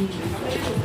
เ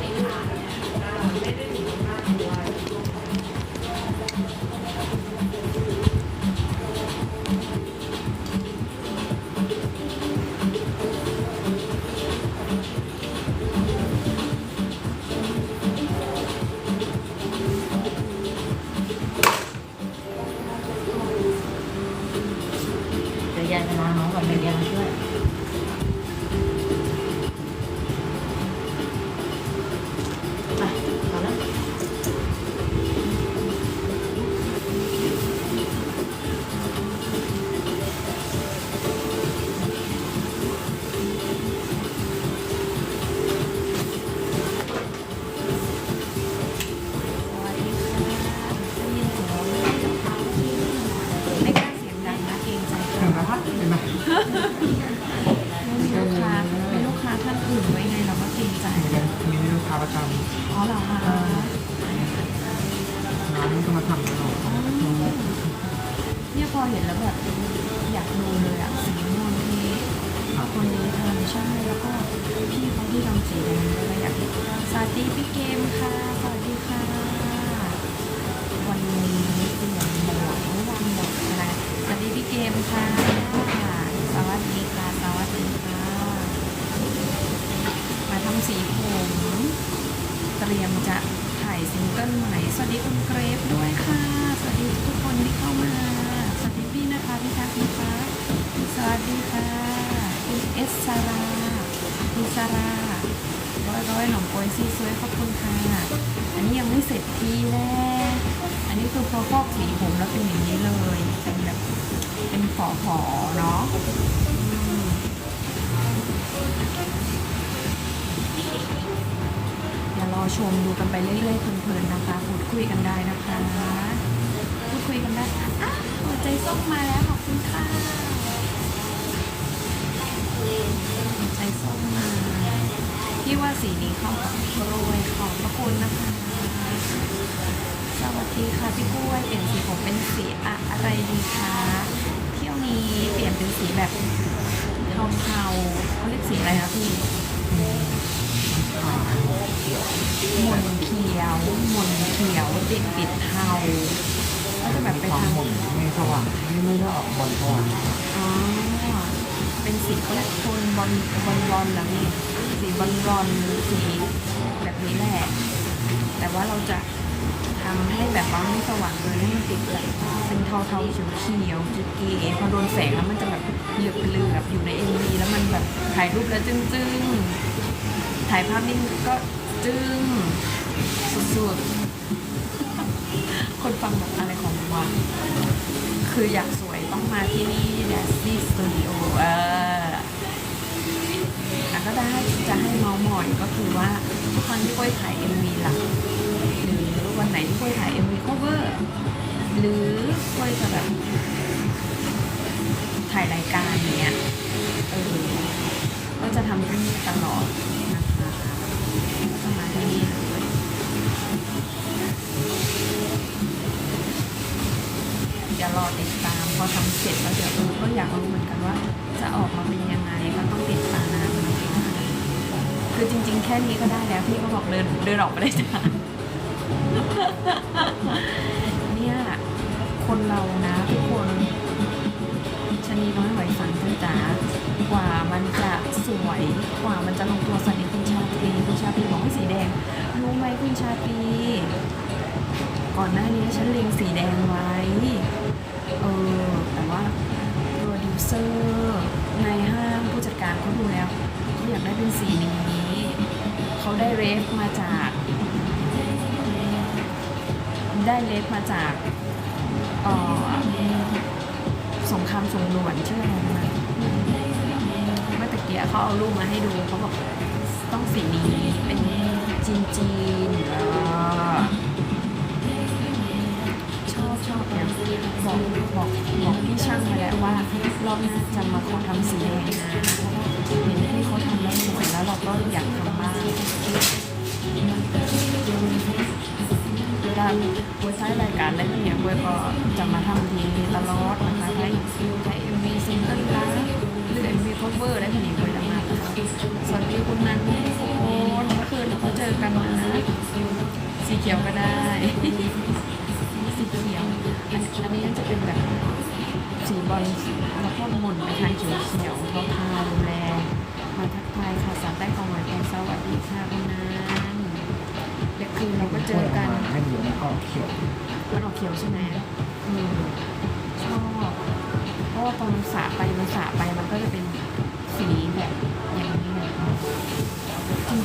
เตรียมจะถ่ายซิงเกิลใหม่ สวัสดีคุณเกรฟด้วยค่ะ สวัสดีทุกคนที่เข้ามา สวัสดีพี่นะคะพี่ทักษ์นะคะสวัสดีค่ะคุณเอสซาราคุณซาราร้อยร้อยหนองโกยซีสวยขอบคุณค่ะ อันนี้ยังไม่เสร็จทีแน่อันนี้คือพอฟอกสีผมแล้วเป็นอย่างนี้เลย เป็นแบบเป็นฝอๆเนาะ รอชมดูกันไปเรื่อยๆเพลินๆนะคะพูดคุยกันได้นะคะพูดคุยกันได้อะหัวใจส้มมาแล้วขอบคุณค่ะหัวใจส้มมาพี่ว่าสีนี้เข้ากับกล้วยขอบพระคุณนะคะสวัสดีค่ะพี่กล้วยเปลี่ยนสีผมเป็นสีอะไรดีคะเที่ยวนี้เปลี่ยนเป็นสีแบบเทาๆเขาเรียกสีอะไรคะพี่ หม่นเขียวหม่นเขียวติดติดเทาก็จะแบบไปทางหมุนไม่สว่างไม่ไม่ได้ออกบอลสว่างอ๋อเป็นสีเขาเรียกโทนบอลบอลบอลแล้วนี่สีบอลบอลสีแบบนี้แหละ แต่ว่าเราจะทำให้แบบว่าไม่สว่างเกินให้มันติดแบบเป็นเทาเทาๆเขียวเขียวๆเก๋พอโดนแสงแล้วมันจะแบบเหลือบเหลือบอยู่ในเอ็มวีแล้วมันแบบถ่ายรูปแล้วจึ้งจึ้งๆถ่ายภาพนิ่งก็ จึ้งสุดๆ คนฟังแบบอะไรของมันคืออยากสวยต้องมาที่นี่ d a s z y Studio เอออะก็ได้จะให้เมาส์มอยก็คือว่าทุกครั้งที่ก้อยถ่าย MV หลักหรือวันไหนที่ก้อยถ่าย MV cover หรือก้อยจะแบบถ่ายรายการเนี้ยเออก็จะทำที่นี่ตลอด เลยเดี๋ยวรอติดตามพอทำเสร็จแล้วเดี๋ยวเออก็อยากรู้เหมือนกันว่า จะออกมาเป็นยังไงก็ต้องติดตามนะคะคือจริง ๆ แค่นี้ก็ได้แล้วพี่ก็บอกเดินเดินออกไปได้จ้ะเนี่ยคนเรานะทุกคนชนีน้อยไหวฝันคุณจ๋ากว่ามันจะสวยกว่ามันจะลงตัวสนิท ชาตรีคุณชาตรีบอกให้สีแดงรู้ไหมคุณชาตรีก่อนหน้านี้ฉันเล็งสีแดงไว้ เออ แต่ว่าโปรดิวเซอร์ในห้างผู้จัดการเขาดูแล้วเขาอยากได้เป็นสีนี้เขาได้เรฟมาจาก ได้เรฟมาจากเออสงครามสงหลวนชื่ออะไรนะเมื่อตะเกียเขาเอารูปมาให้ดูเขาบอก ต้องสีนี้เป็นจีนจีนๆเอชอบชอบเนี่ยบอกบอกบอกพี่ช่างไปแล้วว่ารอบหน้าจะมาขอทำสีแดงนะเพราะว่าเห็นที่เขาทำแล้วสวยแล้วเราก็อยากทำบ้างเวลาเว็บไซต์รายการอะไรพวกเนี้ยเว็บก็จะมาทำทีตลอดนะคะให้ให้เอ็มวีซิงเกิลนะหรือเอ็มวีคอเวอร์ได้พวกนี้เว็บ จะมานะคะสวีคุณนั้นทุกคนเมื่อคืนเขียวก็ได้ สีเขียวอันอันนี้จะเป็นแบบสีบอลแล้วก็หมุนไปทางเขียวเขียวเทาๆแรงมาทักทายค่ะสาวใต้ของหมายแอนสวัสดีค่ะคุณนานเด็กคืนเราก็เจอกันให้เหลืองออกเขียวมันออกเขียวใช่ไหมอืมชอบเพราะว่าตอมันสระไปมันสระไปมันก็จะเป็นสีแบบ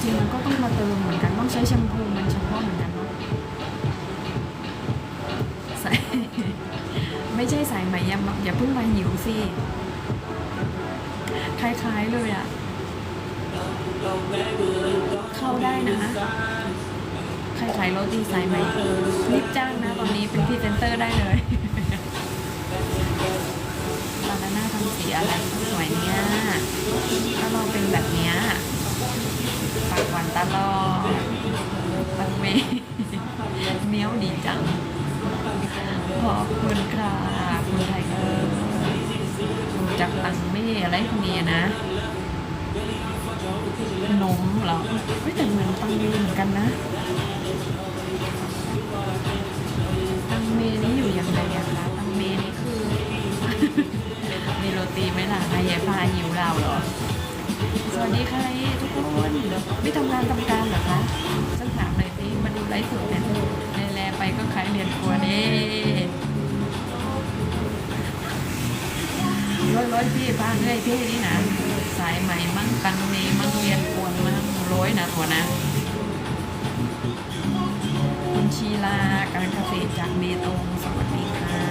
ริงๆมันก็ต้องมาเติมเหมือนกันต้องใช้แชมพูมันเฉพาะเหมือนกันเนาะใส่ไม่ใช่สายไหมยำอย่าเพิ่งมาหิวสิคล้ายๆเลยอะเข้าได้นะใครขายโรตีสายไหมรีบจ้างนะตอนนี้เป็นพรีเซนเตอร์ได้เลยบานาน่าทำสีอะไรสวยเนี่ยถ้าเราเป็นแบบเนี้ย ปากหวาตังเมเนี้ยวดีจัง ขอบคุณค่ะคุณไทเกอร์จักตังเม่อะไรพวกนี้นะนมเหรอไม่แต่เหมือนตังเมเหมือนกันนะ ตังเมนี่อยู่อย่างไรอะคะตังเมนี่คือ มีโรตีไหมล่ะนายยายพาหิวเราเหรอ สวัสดีค่ะทุกคน ไม่ทำงานทำการเหรอคะฉันถามหน่อยสิมาดูไลฟ์สดเนี่ยแลไปก็ขายเรียนครัวเน่ร้อยร้อยพี่พาเงยพี่นี่นะสายใหม่มั่งตังเมมั่งเรียนครัวมั่งร้อยนะตัวนะคุณชีลาการเกษตรจากเบตงสวัสดีค่ะ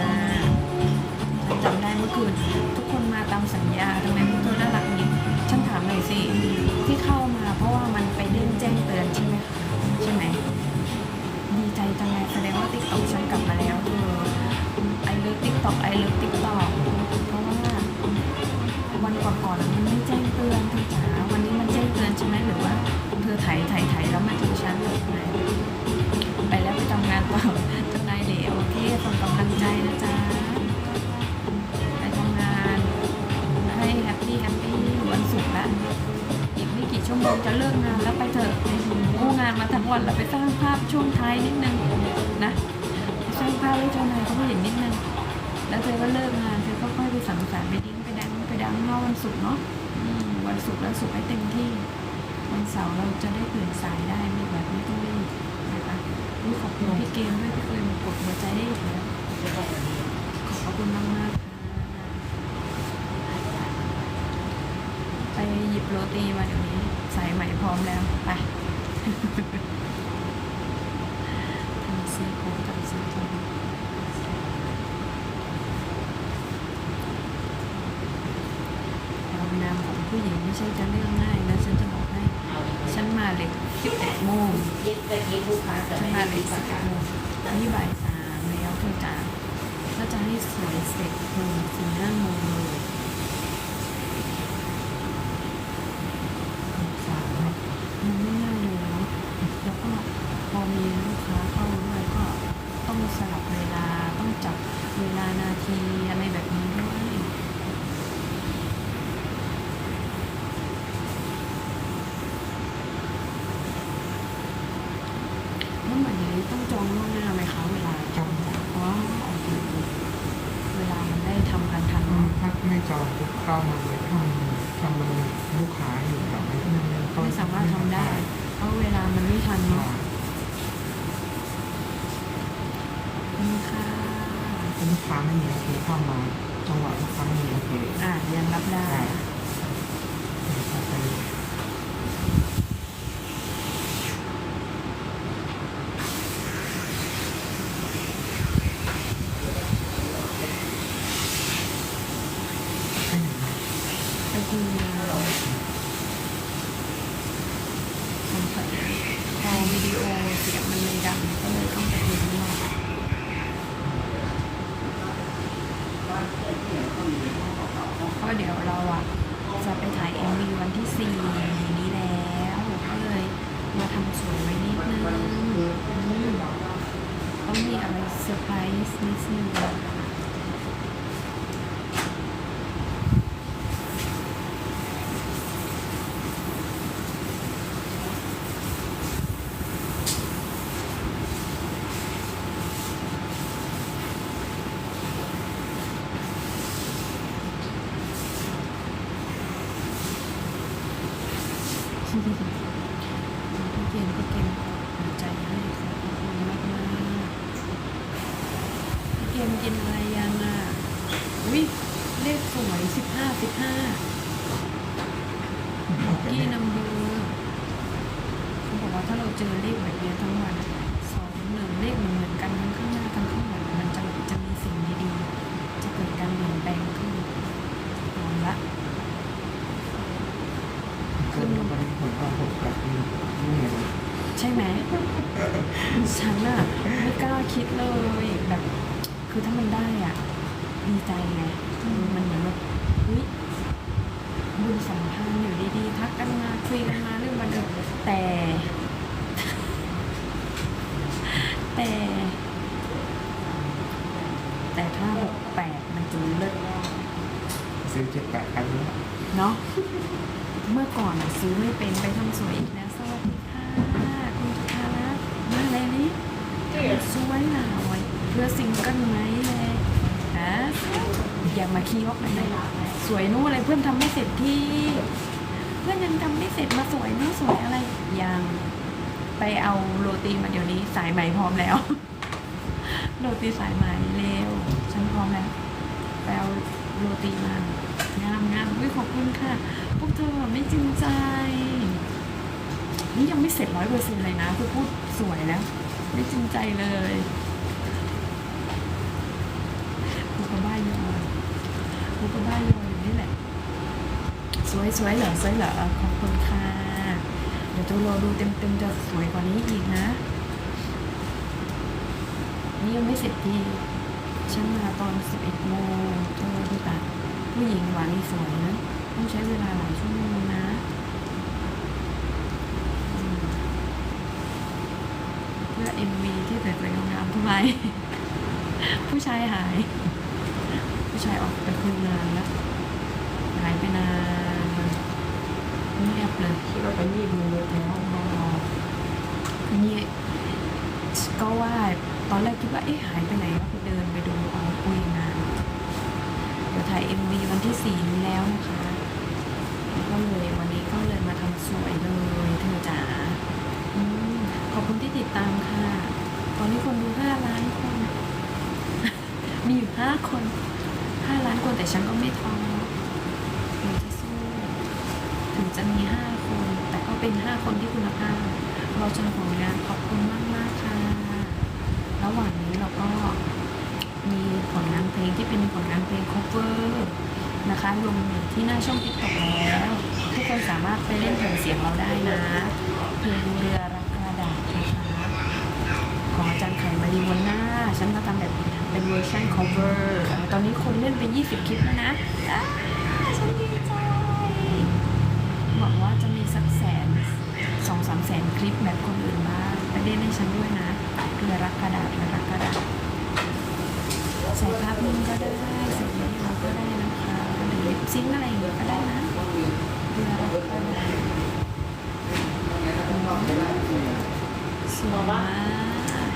ฉันจำได้เมื่อคืนทุกคนมาตามสัญญาทำไมพวกเธอน่ารักนี้ฉันถามหน่อยสิ จังเลยแสดงว่าติ๊กต็อกฉันกลับมาแล้วเธอไอเลิฟติ๊กต็อกไอเลิฟติ๊กต็อกเพราะว่าวันก่อนๆมันไม่แจ้งเตือนเธอจ๋าวันนี้มันแจ้งเตือนใช่ไหมหรือว่าเธอไถ่ไถ่ไถ่แล้วมาถึงฉันเลยไหมไปแล้วไปทำงานต่อจ้านายเหลวโอเคส่งกำลังใจนะจ๊ะไปทำงานให้แฮปปี้แฮปปี้วันศุกร์ละอีกไม่กี่ชั่วโมงจะเลิกงานแล้วไปเถอะานมาทั้งวันแล้วไปสร้างภาพช่วงท้ายนิดนึงนะสร้างภาพให้เจ้านายเขาเห็นนิดนึง แล้วเธอก็เลิกงานเธอก็ค่อยไปสังสรรค์ไปดิ้งไปดังไปดังเมื่อวันศุกร์เนาะวันศุกร์แล้วศุกร์ให้เต็มที่ วันเสาร์เราจะได้ตื่นสายได้ไม่แบบไม่ต้องรีบนะคะอุ๊ยขอบคุณพี่เกมด้วยที่เคยมากดหัวใจให้อีกแล้วขอบคุณมากมากๆไปหยิบโรตีมาเดี๋ยวนี้สายใหม่พร้อมแล้วไป ทำซีโค้งทำซีโค้งความงามของผู้หญิงไม่ใช่จะเรื่องง่ายนะฉันจะบอกให้ ฉันมาเล็ก11โมงยึดไปที่ลูกค้าจะฉันมาเล็กประกัน11โมงนี่บ่ายสามแล้วเธอจ๋าถ้าจะให้สวยเสร็จหนึ่งสี่ห้าโมงเลย สาม มันไม่ง่ายเลยเนาะแล้วก็พอมีลูกค้าเข้าด้วยก็ต้องสลับเวลาต้องจับเว ลานาทีอะไรแบบนี้ด้วยแล้วแบบนี้ต้องจองล่วงหน้าไหมคะเวลาจองอ๋อโอเคเวลามันได้ทำกันทันเนอะถ้าไม่จองก็เข้ามาเลยทำทำมันลูกค้าอยู่แบบไม่ไม่ไม่สามารถทำได้ เพราะเวลามันไม่ทันเนาะนี่ค่ะ ลูกค้าไม่มีโอเคเข้ามาจังหวะลูกค้าไม่มีโอเคอ่ายังรับได้ ไป ไปคุยงานสัมผัสพอวิดีโอเสียงมันเลยดังก็เลยต้องไปคุยข้างนอก เพราะเดี๋ยวเราอะจะไปถ่าย MV วันที่สี่นี้แล้วก็เลยมาทำสวยไว้นิดนึงอืมต้องมีอะไรเซอร์ไพรส์นิดนึง มกินอะไรยังอะอุ้ ยเลขสวยสิบห้าสิบห้ากี้นัมเบอร์เขาบอกว่าถ้าเราเจอเลขแบบเนี้ยทั้งวันสองหนึ่งเลขเหมือนเหมือนกันทั้งข้างหน้าทั้งข้างหลังมันจะจะมีสิ่งดีๆ จะเกิดการเปลี่ยนแปลงขึ้นลองละขึ้นมาเป็นผลความผลกับนี่นี่ไงใช่ไหมฉันอะไม่กล้าคิดเลยแบบ คือถ้ามันได้อะ ดีใจไงมันเหมือนแบบเฮ้ยบุญสัมพันธ์อยู่ดีๆทักกันมาคุยกันมาเรื่องมันเออแต่ แต่ แต่ถ้าหกแปดมันจะเลิศซื้อเจ็ดแปดกันแล้เนาะเมื่อก่อนอะซื้อไม่เป็นไปทำสวยอีกแล้วสวัสดีค่ะคุณจุธารัตน์มาเลยนี่สวยหน่อยเพื่อซิงเกิลไหม เลยฮะอย่ามาคีฮอกเลยสวยนู่นอะไรเพื่อนทำไม่เสร็จที่ เพื่อนยังทำไม่เสร็จมาสวยนู่นสวยอะไรยังไปเอาโรตีมาเดี๋ยวนี้สายไหม่พร้อมแล้วโรตีสายไหม่เร็วฉันพร้อมแล้วไปเอาโรตีมางามงามวิขอบคุณค่ะพวกเธอไม่จริงใจ นี่ยังไม่เสร็จร้อยเปอร์เซ็นต์เลยนะคือพูดสวยแล้ว ไม่จริงใจเลยกูก็บ้าอยู่กูก็บ้าอยู่อยู่นี่แหละ สวยสวยเหรอสวยเหรอขอบคุณค่ะ เดี๋ยวจะรอดูเต็มเต็มๆจะสวยกว่านี้อีกนะ นี่ยังไม่เสร็จดีฉันมาตอนสิบเอ็ดโมงเธอดูตาผู้หญิงหวานนิสวยนะต้องใช้เวลาหลายชั่วโมงนะเพื่อ MV ที่สวยๆงามๆทำไมผู้ชายหาย ผู้ชายออกไปคืนงานแล้ว หายไปนาน เงียบเลยคิดว่าไปยี่ดูเลยในห้องนอนนี่ก็ว่าตอนแรกคิดว่าเอ๊ะหายไปไหนก็ไปเดินไปดูเอาคุยงานเดี๋ยวถ่าย MV วันที่สี่นี้แล้วนะคะก็เลยวันนี้ก็เลยมาทำสวยเลยเธอจ๋าอขอบคุณที่ติดตามค่ะ ตอนนี้คนดูห้าล้านคน มีอยู่ห้าคนห้าล้านคนแต่ฉันก็ไม่ท้อหนูจะสู้ถึงจะมีห้า เป็นห้าคนที่คุณภาพ เราชมผลงานขอบคุณมากมากค่ะ ระหว่างนี้เราก็มีผลงานเพลงที่เป็นผลงานเพลง cover นะคะลงอยู่ที่หน้าช่องติ๊กต็อกแล้ว ทุกคนสามารถไปเล่นเพลงเสียงเราได้นะ เพลงเรือรักกระดาษนะคะของอาจารย์ไข่มารีวันหน้าฉันก็ทำแบบเป็นเวอร์ชัน cover เอ่อตอนนี้คนเล่นไป 20 คลิปแล้วนะฉันดีใจ หวังว่าจะมีสักแสน สองสามแสนคลิปแบบคนอื่นบ้างไปเล่นให้ฉันด้วยนะเรือรักกระดาษเรือรักกระดาษใส่ภาพนิ่งก็ได้ใส่วิดีโอก็ได้นะคะหรือลิปซิงอะไรอย่างเงี้ยก็ได้นะเรือรักกระดาษสวยมาก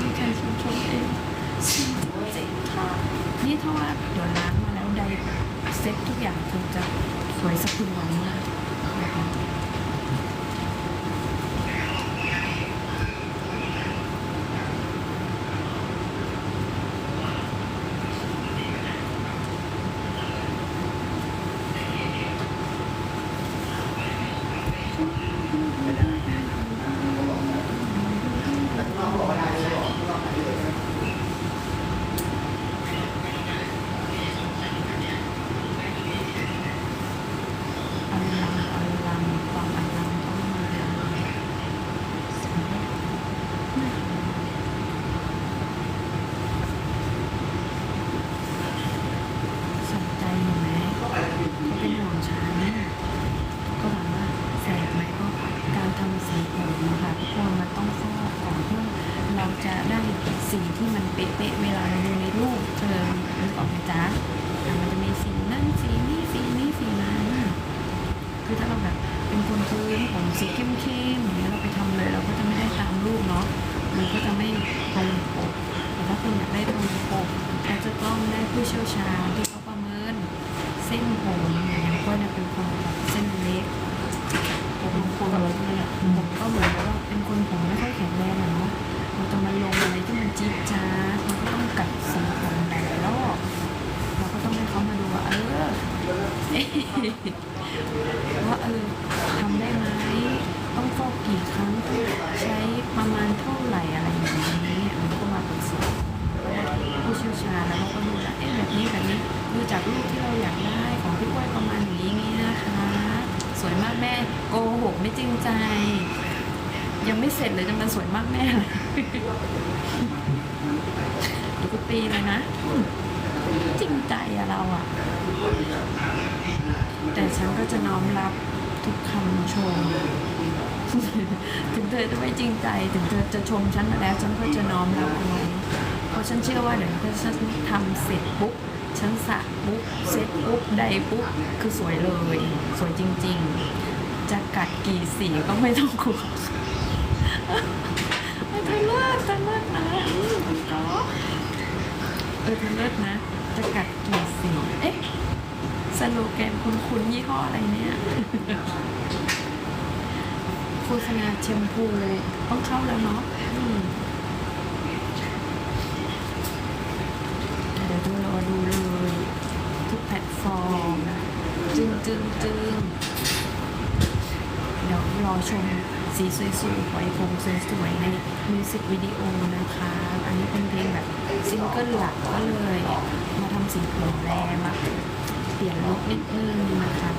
มีใครชมชมเองชิมเจ๋งค่ะนี่ถ้าว่าเดี๋ยวล้างมาแล้วใดเซ็ตทุกอย่างคงจะ สวยส สีเข้มๆอย่างเงี้ยเราไปทำเลยเราก็จะไม่ได้ตามรูปเนาะมันก็จะไม่ตรงปกแต่ถ้าคุณอยากได้ตรงปกก็จะต้องได้ผู้เชี่ยวชาญที่เขาประเมินเส้นผมอย่างเงี้ยก็เยเป็นคนแบบเส้นเล็กผมคนลงเนี่ยผมก็เหมือนแบบว่าเป็นคนผมไม่ค่อยแข็งแรงเนาะมันจะมาลงอะไรที่มันจี๊ดจ้าเมัก็ต้องกัดสีผมหลายรอบเราก็ต้องให้เขามาดูว่าเออว่าเออทำได้ กี่ครั้งใช้ประมาณเท่าไหร่อะไรอย่างนี้มันก็มาปรึกษาผู้เชี่ยวชาญแล้วก็ดูจาเอ๊แบบนี้แบบนี้ดูจากรูปที่เราอยากได้ของพี่ก้อยประมาณอย่างนี้นะคะ สวยมากแม่โกหกไม่จริงใจ ยังไม่เสร็จเลยจะมันสวยมากแม่เลยดูกูตีเลยนะจริงใจอะเราอะแต่ฉันก็จะน้อมรับทุกคำชม ถึงเธอจะไม่จริงใจถึงเธอจะชมฉันมาแล้วฉันก็จะน้อมรับเอาไว้เพราะฉันเชื่อว่าเดี๋ยวถ้าฉันทำเสร็จปุ๊บฉันสระปุ๊บเซ็ตปุ๊บใดปุ๊บคือสวยเลย สวยจริง ๆ จะกัดกี่สีก็ไม่ต้องกลัวเธอเลิศเธอเลิศนะเออเธอเลิศนะ จะกัดกี่สีเอ๊ะสโลแกนคุณคุณยี่ห้ออะไรเนี่ย ษณาแชมพูเลยต้องเข้าแล้วเนาะเดี๋ยวดูรอดูเลย ทุกแพลตฟอร์ม จึงจึงจึงเดี๋ยวรอชมสีสวยๆปล่อยผมสวยๆในมิวสิกวิดีโอนะคะ อันนี้เป็นเพลงแบบซิงเกิลหลักก็เลย มาทำสีผมแรมาเปลี่ยนลุคนิดนึงนะคะ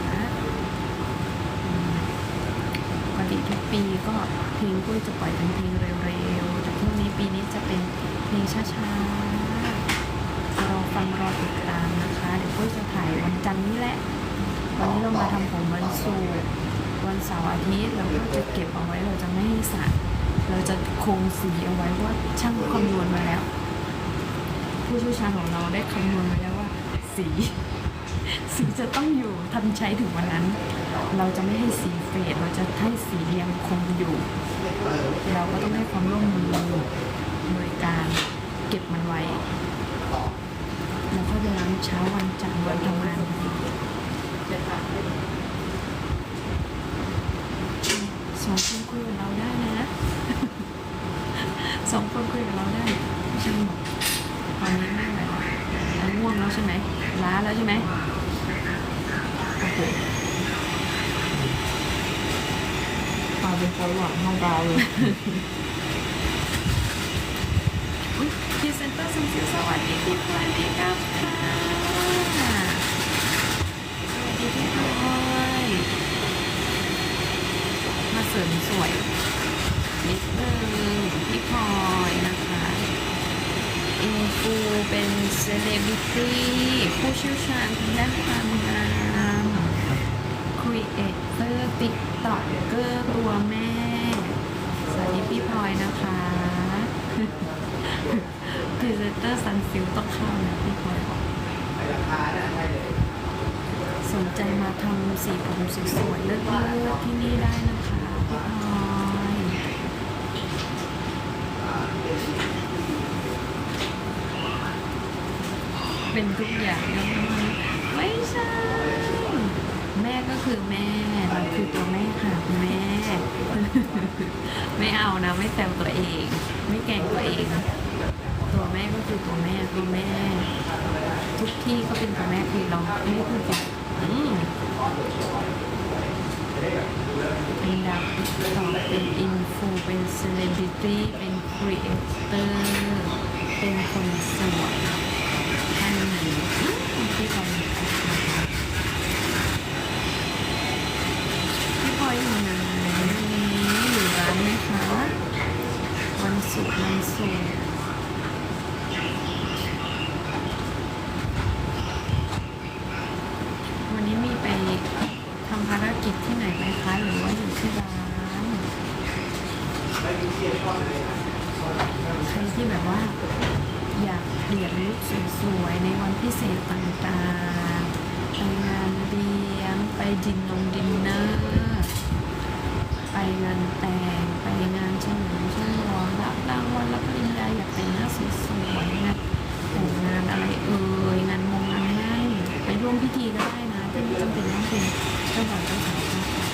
อืม ปก ติทุกปีก็เพลงกุ้ยจะปล่อยเป็นเพลงเร็วๆ แต่ช่งนี้ปีนี้จะเป็นเพลงช้าๆ รอฟังรอติดตามนะคะ เดี๋ยวกุ้ยจะถ่ายวันจันทร์นี้แหละ วันนี้เรามาทำผมวันศุกร์วันเสาร์อาทิตย์เราก็จะเก็บเอาไว้เราจะไม่ให้สระเราจะคงสีเอาไว้ว่าช่างคำนวณมาแล้ว ผู้เชี่ยวชาญของเราได้คำนวณมาแล้วว่าสี สีจะต้องอยู่ทันใช้ถึงวันนั้น เราจะไม่ให้สีเฟดเราจะให้สียังคงอยู่ เราก็ต้องให้ความร่วมมือโดยการเก็บมันไว้ แล้วก็จะล้างเช้าวันจันทร์วันทำงานสองคนคุยกับเราได้นะสองคนคุยกับเราได้ไม่ใช่หมดตอนนี้ไม่ไหวแล้วแล้วง่วงแล้วใช่ไหมล้าแล้วใช่ไหมโอ้โห ตาเป็นคนหลังห้องดาวเลยพรีเซนเตอร์ซัมซิสวัสดีพี่พลอยพี่กัฟค่ะสวัสดีพี่พลอยมาเสริมสวยนิดนึงพี่พลอยนะคะอินฟูเป็นเซเลบริตี้ผู้เชี่ยวชาญทางด้านความงามครีเอเตอร์ติ๊กต็อกเกอร์ตัวแม่ พี่พลอยนะคะพรีเซนเตอร์ซันฟิลต้องเข้านะพี่พลอยบอกสนใจมาทำสีผมสวยๆเลิศๆที่นี่ได้นะคะพี่พลอยเป็นทุกอย่างยังไม่ใช่ แม่ก็คือแม่เราคือตัวแม่ค่ะคุณแม่ ไม่เอานะ ไม่แซวตัวเอง ไม่แกงตัวเอง ตัวแม่ก็คือตัวแม่ตัวแม่ ทุกที่ก็เป็นตัวแม่คือเราไม่ได้พูดผิดอืมเป็นดาวติ๊กต็อเป็นอินฟูเป็นเซเลบริตี้เป็นครีเอเตอร์เป็นคนสวยท่านหนึ่งที่เขามีนะคะพี่พลอยอยู่ไหนอยู่ร้านไหมคะ วันศุกร์วันศุกร์วันนี้มีไปทำภารกิจที่ไหนไหมคะหรือว่าอยู่ที่ร้านใครที่แบบว่า อยากเปลี่ยนลุคสวยๆในวันพิเศษต่างๆไปงานเลี้ยงไปดินนงดินเนอร์ ไปงานแต่ง ไปงานฉลองฉลองรับรางวัลรับปริญญาอยากแต่งหน้าสวยๆงานแต่งงานอะไรเอ่ยงานมงงานมั่นไปร่วมพิธีก็ได้นะที่ไม่จำเป็นต้องเป็นเจ้าบ่าวเจ้าสาวค่ะ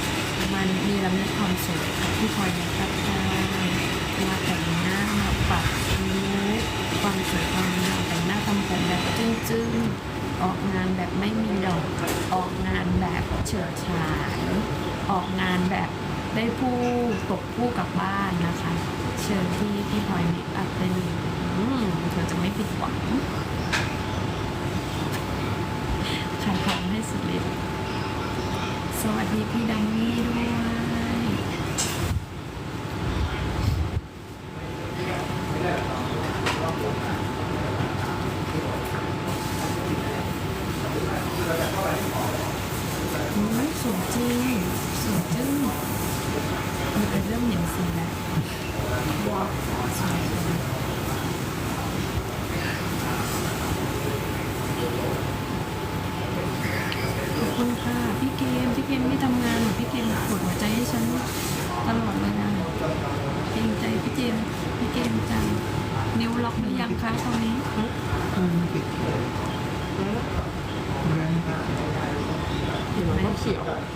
มันมีละมิดความสวยค่ะที่คอยในตัดได้มาแต่งหน้ามาปรับลุคความสวยความงามแต่งหน้าทำผมแบบจึ้งๆออกงานแบบไม่มีดอกออกงานแบบเฉิดฉายออกงานแบบ ได้ผู้ตกผู้กลับบ้านนะคะ เชิญที่พี่พลอยนี่อัพได้เลยอืมเธอจะไม่ผิดหวังขายของให้สุดฤทธิ์สวัสดีพี่ดังนี่ด้วย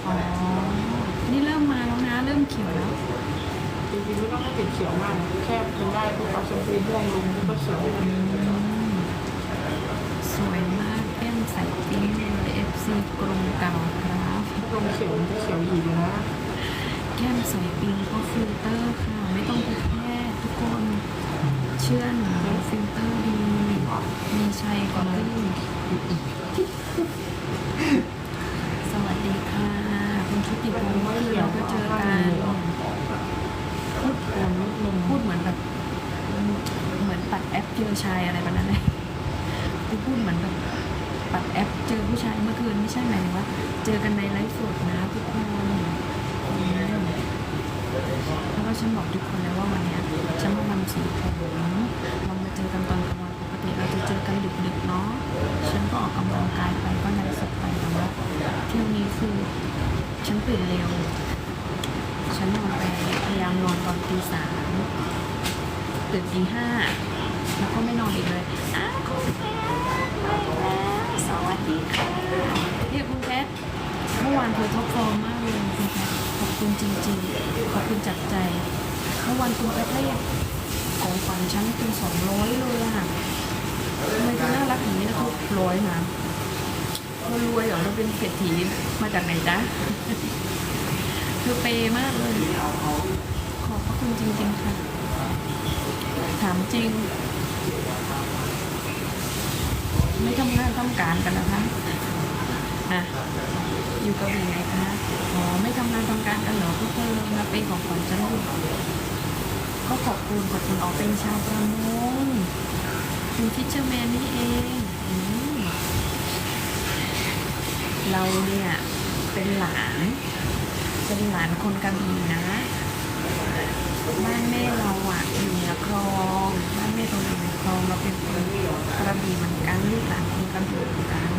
อ๋อ นี่เริ่มมาแล้วนะ เริ่มเขียวแล้วจริงๆไม่ต้องให้ติดเขียวมากนะแค่เป็นได้พวกเอาชมพูม่วงลงก็เขียวเลยสวยมากแก้มใสปิ้งเลยเอฟซีกรงเก่าครับ ลงเขียวมันจะเขียวอีกเลยนะแก้มใสปิ้งก็ฟิลเตอร์ค่ะ ไม่ต้องไปแพ้ทุกคน เชื่อหนูฟิลเตอร์ดี มีชัยก่อนเคุณชุติพงเมื่อคืนเราก็เจอกันพูดแก้มนิดนึงพูดเหมือนแบบ เหมือนปัดแอปเจอชายอะไรแบบนั้นเลยคือพูดเหมือนแบบปัดแอปเจอผู้ชายเมื่อคืนไม่ใช่ไหมว่า เจอกันในไลฟ์สดนะทุกคนแล้วก็ฉันบอกทุกคนแล้วว่าวันเนี้ยฉันมาทำสีผมเรามาเจอกันตอนกลางวันปกติเราจะเจอกันดึกๆเนาะฉันก็ออกกำลังกายไปก็ไลฟ์สดไปแต่ว่าเที่ยวนี้คือ ฉันตื่นเร็ว ฉันนอนไปพยายามนอนตอนตีสามตื่นตีห้าแล้วก็ไม่นอนอีกเลยอ้าวคุณแพทมาแล้วสวัสดีค่ะเนี่ยคุณแพทเมื่อวานเธอท็อปฟอร์มมากเลยคุณแพทขอบคุณจริงๆขอบคุณจากใจเมื่อวานคุณแพทเรียกของขวัญฉันเป็นสองร้อยเลยอะค่ะทำไมเธอน่ารักอย่างนี้นะทุกร้อยนะ เธอรวยเหรอเราเป็นเศรษฐีมาจากไหนจ๊ะคือเปย์มากเลย ขอบพระคุณจริง ๆ ค่ะ ถามจริง ไม่ทำงานทำการกันนะคะอะอยู่กระบี่ไหนคะอ๋อไม่ทำงานทำการกันเหรอพวกเธอมาเป็นของขวัญฉันอยู่ก็ขอบคุณขอบคุณออกเป็นชาวประมงคุณฟิชเชอร์แมนนี่เองอืม เราเนี่ยเป็นหลาน เป็นหลานคนกระบี่นะ บ้านแม่เราอะอยู่เหนือคลองบ้านแม่เราอยู่ในคลองเราเป็นคนกระบี่เหมือนกันลูกหลานคนกระบี่เหมือนกัน